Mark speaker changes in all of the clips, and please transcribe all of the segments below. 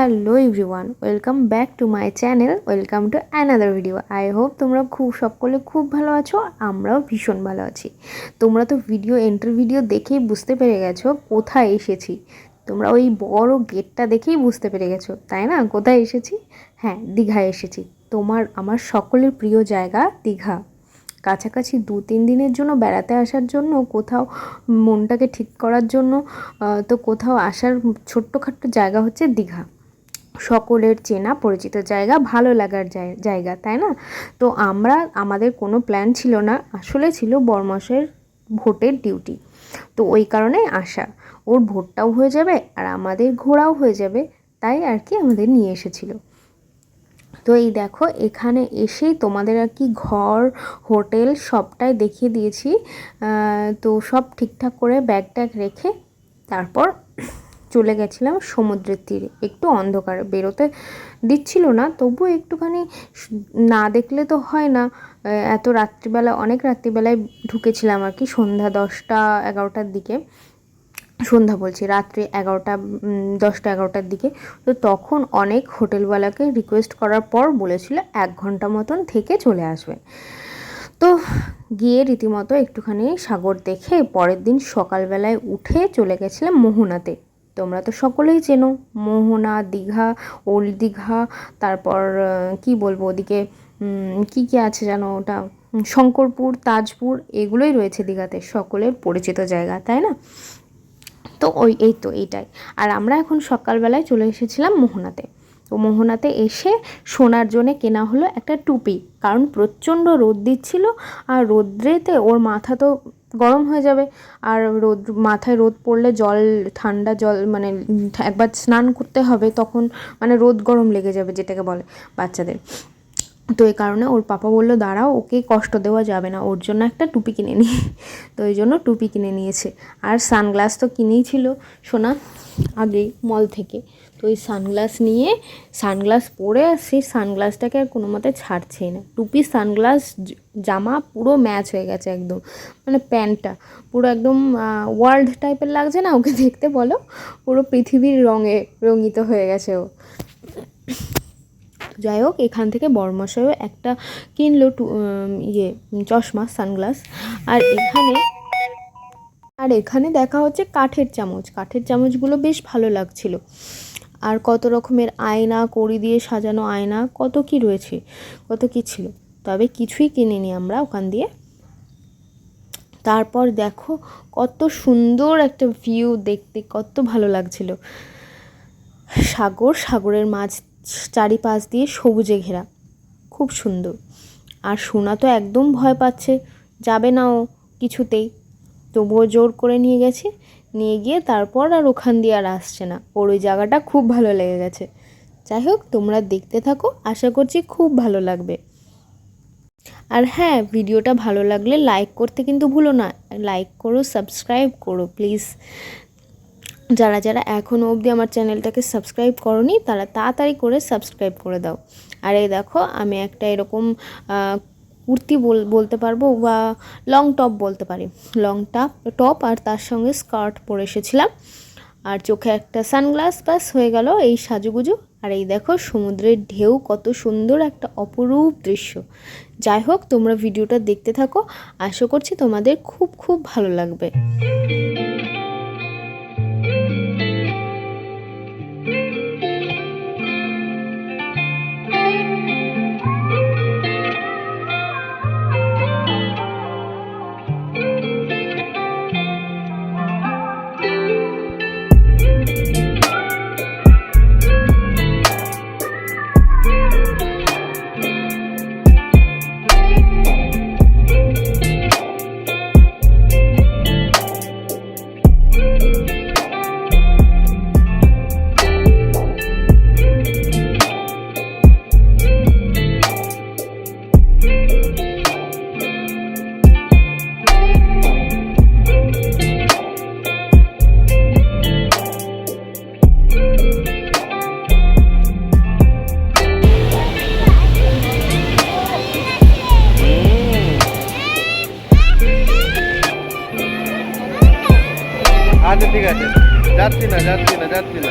Speaker 1: Hello everyone welcome back to my channel welcome to another video I hope তোমরা খুব, সকলে খুব ভালো আছো, আমরাও ভীষণ ভালো আছি। তোমরা তো ভিডিও এন্ট্রি ভিডিও দেখেই বুঝতে পেরে গেছো কোথায় এসেছি। তোমরা ওই বড় গেটটা দেখেই বুঝতে পেরে গেছো, তাই না? কোথায় এসেছি? হ্যাঁ দীঘায় এসেছি। তোমার, আমার সকলের প্রিয় জায়গা দীঘা। কাছাকাছি দু তিন দিনের জন্য বেড়াতে আসার জন্য, কোথাও মনটাকে ঠিক করার জন্য তো কোথাও আসার ছোট্টখাট্ট জায়গা হচ্ছে দীঘা। সকলের চেনা পরিচিত জায়গা, ভালো লাগার জায়- জায়গা, তাই না? তো আমরা, আমাদের কোনো প্ল্যান ছিল না। আসলে ছিল বরমাসের ভোটের ডিউটি তো ওই কারণে আসা ওর ভোটটাও হয়ে যাবে আর আমাদের ঘোরাও হয়ে যাবে, তাই আর কি আমাদের নিয়ে এসেছিল। তো এই দেখো, এখানে এসেই তোমাদের আর কি ঘর, হোটেল সবটাই দেখিয়ে দিয়েছি। তো সব ঠিকঠাক করে ব্যাগ ট্যাগ রেখে তারপর চলে গেছিলাম সমুদ্রের তীরে। একটু অন্ধকার, বেরোতে দিচ্ছিল না, তবুও একটুখানি না দেখলে তো হয় না। এত রাত্রিবেলা, অনেক রাত্রিবেলায় ঢুকেছিলাম আর কি, সন্ধ্যা দশটা, এগারোটার দিকে। সন্ধ্যা বলছি, রাত্রি এগারোটা দশটা, এগারোটার দিকে। তো তখন অনেক হোটেলওয়ালাকে রিকোয়েস্ট করার পর বলেছিল, এক ঘণ্টা মতন থেকে চলে আসবে। তো গিয়ে রীতিমতো একটুখানি সাগর দেখে পরের দিন সকালবেলায় উঠে চলে গেছিলাম মোহনাতে। তোমরা তো সকলেই চেনো। মোহনা, দীঘা ওল্ড দীঘা, তারপর কি বলব ওদিকে কি কি আছে জানো ওটা? শঙ্করপুর, তাজপুর, এগুলোই রয়েছে দীঘাতে, সকলের পরিচিত জায়গা, তাই না? তো ওই, এই তো এইটাই। আর আমরা এখন সকালবেলায় চলে এসেছিলাম মোহনাতে। তো মোহনাতে এসে সোনার জন্যে কেনা হলো একটা টুপি, কারণ প্রচণ্ড রোদ দিচ্ছিল, আর রোদ্রেতে ওর মাথা তো গরম হয়ে যাবে। আর রোদ, মাথায় রোদ পড়লে জল, ঠান্ডা জল মানে একবার স্নান করতে হবে তখন মানে রোদ গরম লেগে যাবে যেটাকে বলে বাচ্চাদের। তো এই কারণে ওর পাপা বলল, দাঁড়াও, ওকে কষ্ট দেওয়া যাবে না। ওর জন্য একটা টুপি কিনে নিই তো এই জন্য টুপি কিনে নিয়েছে। আর সানগ্লাস তো কিনেই ছিল সোনা আগেই মল থেকে। তো ওই সানগ্লাস নিয়ে সানগ্লাস পরে আর সেই সানগ্লাসটাকে আর কোনো মতে ছাড়ছেই না। টুপি, সানগ্লাস জামা পুরো ম্যাচ হয়ে গেছে একদম। মানে প্যান্টটা পুরো একদম ওয়ার্ল্ড টাইপের লাগছে না ওকে দেখতে বলো? পুরো পৃথিবীর রঙে রঙিত হয়ে গেছে ও। যাই হোক, এখান থেকে বর্মশাইও একটা কিনলো টু- ইয়ে চশমা, সানগ্লাস। আর এখানে আর এখানে দেখা হচ্ছে কাঠের চামচ। কাঠের চামচগুলো বেশ ভালো লাগছিল। আর কত রকমের আয়না, কড়ি দিয়ে সাজানো আয়না, কত কি রয়েছে, কত কি ছিল। তবে কিছুই কিনিনি আমরা ওখান দিয়ে। তারপর দেখো কত সুন্দর একটা ভিউ দেখতে, কত ভালো লাগছিল। সাগর, সাগরের মাছ চারিপাশ দিয়ে সবুজে ঘেরা, খুব সুন্দর। আর সোনা তো একদম ভয় পাচ্ছে, যাবে না ও কিছুতেই। তবুও জোর করে নিয়ে গেছে। নিয়ে গিয়ে তারপর আর ওখান দিয়ে আর আসছে না। ওর ওই জায়গাটা খুব ভালো লেগে গেছে। যাই হোক, তোমরা দেখতে থাকো, আশা করছি খুব ভালো লাগবে। আর হ্যাঁ ভিডিওটা ভালো লাগলে লাইক করতে কিন্তু ভুলো না। লাইক করো সাবস্ক্রাইব করো প্লিজ যারা যারা এখনও অবধি আমার চ্যানেলটাকে সাবস্ক্রাইব করনি, তারা তাড়াতাড়ি করে সাবস্ক্রাইব করে দাও। আর এই দেখো, আমি একটা এরকম কুর্তি বল, বলতে পারব বা লং টপ বলতে পারি। লং টপ টপ আর তার সঙ্গে স্কার্ট পরে এসেছিলাম। আর চোখে একটা সানগ্লাস বাস হয়ে গেল এই সাজুগুজু। আর এই দেখো সমুদ্রের ঢেউ, কত সুন্দর একটা অপরূপ দৃশ্য। যাই হোক, তোমরা ভিডিওটা দেখতে থাকো। আশা করছি তোমাদের খুব খুব ভালো লাগবে।
Speaker 2: আচ্ছা ঠিক আছে। যাচ্ছি না যাচ্ছি না যাচ্ছি না।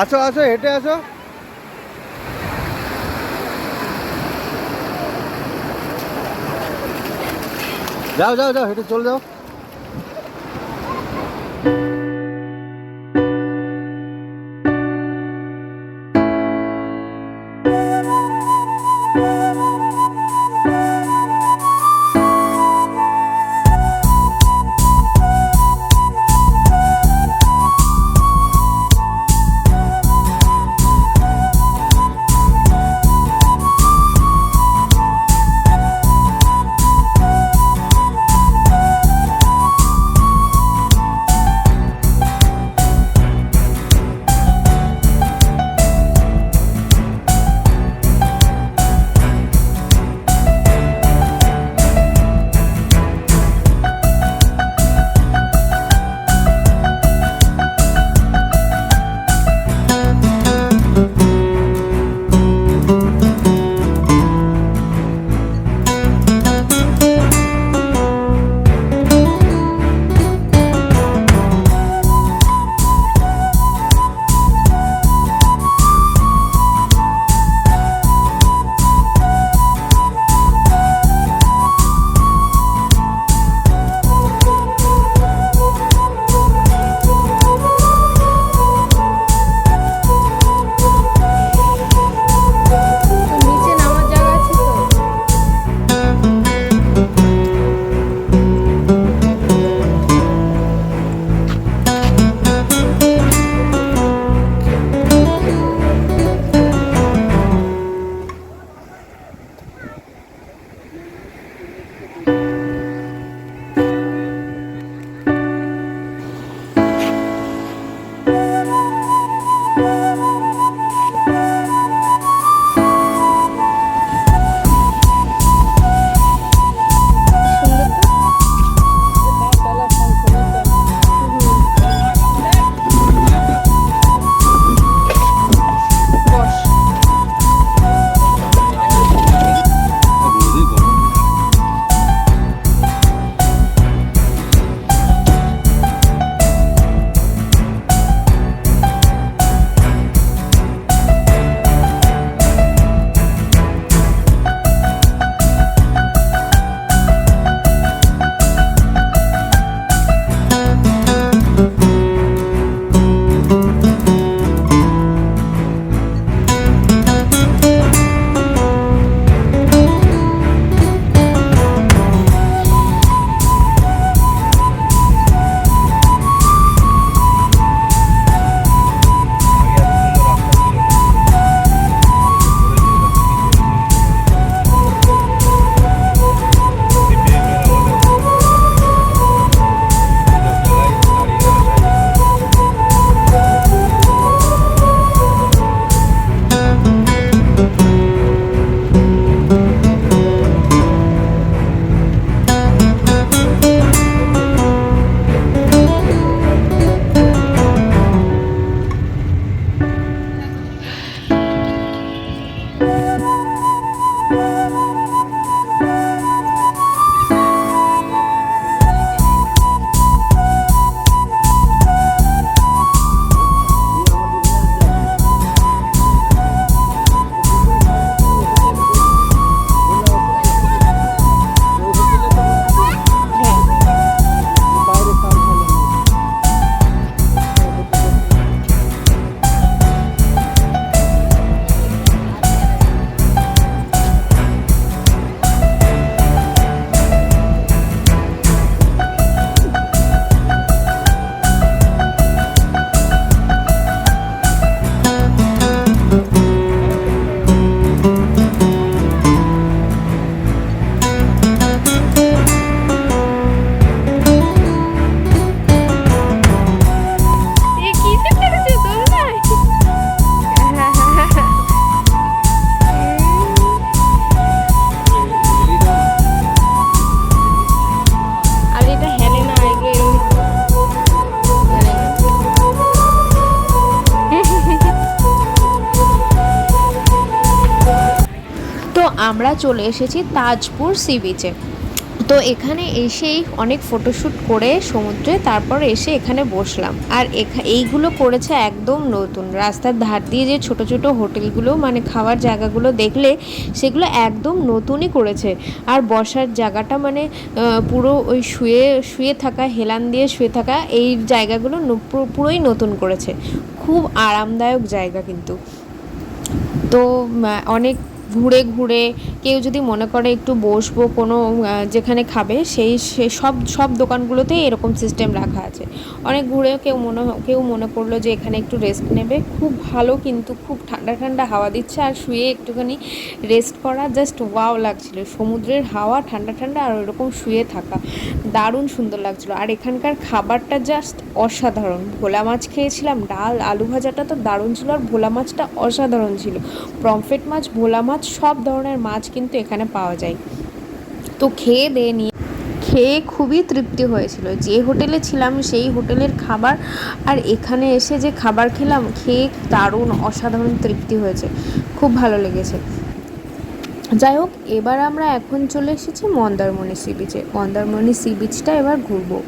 Speaker 3: আসো আসো হেঁটে আসো। যাও যাও যাও হেঁটে চলে যাও।
Speaker 1: চলে এসেছি তাজপুর সি বিচে তো এখানে এসেই অনেক ফটোশ্যুট করে সমুদ্রে, তারপর এসে এখানে বসলাম। আর এইগুলো করেছে একদম নতুন। রাস্তার ধার দিয়ে যে ছোট ছোট হোটেলগুলো মানে খাওয়ার জায়গাগুলো দেখলে, সেগুলো একদম নতুনই করেছে। আর বসার জায়গাটা মানে পুরো ওই শুয়ে শুয়ে থাকা, হেলান দিয়ে শুয়ে থাকা, এই জায়গাগুলো পুরোই নতুন করেছে। খুব আরামদায়ক জায়গা কিন্তু। তো অনেক ঘুরে ঘুরে কেউ যদি মনে করে একটু বসবো কোনো যেখানে খাবে, সেই, সে সব সব দোকানগুলোতেই এরকম সিস্টেম রাখা আছে। অনেক ঘুরে কেউ মনে কেউ মনে করল যে এখানে একটু রেস্ট নেবে। খুব ভালো কিন্তু খুব ঠান্ডা ঠান্ডা হাওয়া দিচ্ছে আর শুয়ে একটুখানি রেস্ট করা জাস্ট ওয়াও লাগছিল। সমুদ্রের হাওয়া ঠান্ডা ঠান্ডা আর ওরকম শুয়ে থাকা। দারুণ সুন্দর লাগছিল। আর এখানকার খাবারটা জাস্ট অসাধারণ। ভোলা মাছ খেয়েছিলাম, ডাল, আলু ভাজাটা তো দারুণ ছিল আর ভোলা মাছটা অসাধারণ ছিল। পমফ্রেট মাছ, ভোলা মাছ সব ধরনের মাছ কিন্তু এখানে পাওয়া যায়। তো খেয়ে দিয়ে নিয়ে। খেয়ে খুবই তৃপ্তি হয়েছিল। যে হোটেলে ছিলাম, সেই হোটেলের খাবার আর এখানে এসে যে খাবার খেলাম, খেয়ে দারুণ অসাধারণ তৃপ্তি হয়েছে। খুব ভালো লেগেছে। যাই হোক, এবার আমরা এখন চলে এসেছি মন্দারমণি সি বিচে। মন্দারমণি সি বিচটা এবার ঘুরবো।